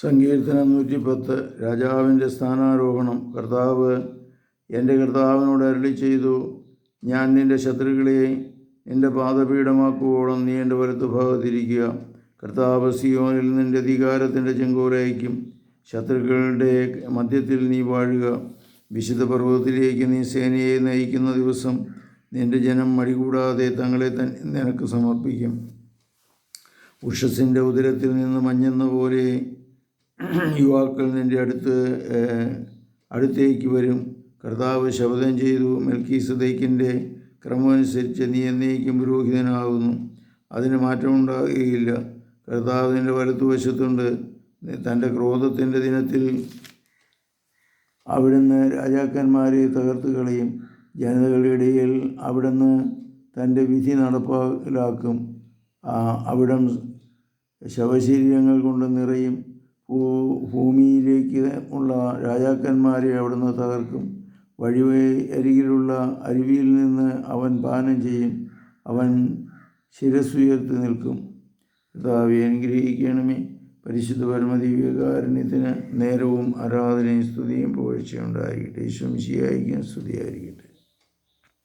സങ്കീർത്തനം നൂറ്റി പത്ത് രാജാവിന്റെ സ്ഥാനാരോഹണം. കർത്താവ് എന്റെ കർത്താവിനോട് അരളി ചെയ്തു ഞാൻ നിന്റെ ശത്രുക്കളെ നിന്റെ പാദപീഠമാക്കുവോളം നീ എന്റെ വലത്ത് ഭാഗത്തിരിക്കുക. കർത്താവ് സിയോനിൽ നിന്റെ അധികാരത്തിന്റെ ചെങ്കോലയക്കും ശത്രുക്കളുടെ മധ്യത്തിൽ നീ വാഴുക. വിശുദ്ധ പർവതത്തിലേക്ക് നീ സേനയെ നയിക്കുന്ന ദിവസം നിന്റെ ജനം മടികൂടാതെ തങ്ങളെ തൻ നിനക്ക് സമർപ്പിക്കും. ഉഷസിന്റെ ഉദരത്തിൽ നിന്ന് മഞ്ഞെന്ന പോലെ യുവാക്കൾ നിന്റെ അടുത്ത് അടുത്തേക്ക് വരും. കർത്താവ് ശപഥം ചെയ്തു. മെൽക്കീസദേക്കിന്റെ ക്രമമനുസരിച്ച് നീ എന്നേക്കും പുരോഹിതനാകുന്നു. അതിന് മാറ്റമുണ്ടാകുകയില്ല. കർത്താവ് നിന്റെ വലത്തുവശത്തുണ്ട്. തന്റെ ക്രോധത്തിന്റെ ദിനത്തിൽ അവിടുന്ന് രാജാക്കന്മാരെ തകർത്ത് കളയും. ജനതകളുടെ ഇടയിൽ അവിടുന്ന് തന്റെ വിധി നടപ്പാക്കലാക്കും. അവിടം ശവശരീരങ്ങൾ കൊണ്ട് നിറയും. ഭൂമിയിലേക്ക് ഉള്ള രാജാക്കന്മാരെ അവിടുന്ന് തകർക്കും. വഴിവേ അരികിലുള്ള അരുവിയിൽ നിന്ന് അവൻ പാനം ചെയ്യും. അവൻ ശിരസ്സുയർത്തി നിൽക്കും. കർത്താവെ അനുഗ്രഹിക്കണമേ. പരിശുദ്ധ പരമദിവ്യകാരുണ്യത്തിന് നേരവും ആരാധനയും സ്തുതിയും പുകഴ്ചയുണ്ടായിരിക്കട്ടെ ഈശ്വംശിയായിരിക്കും സ്തുതിയായിരിക്കട്ടെ.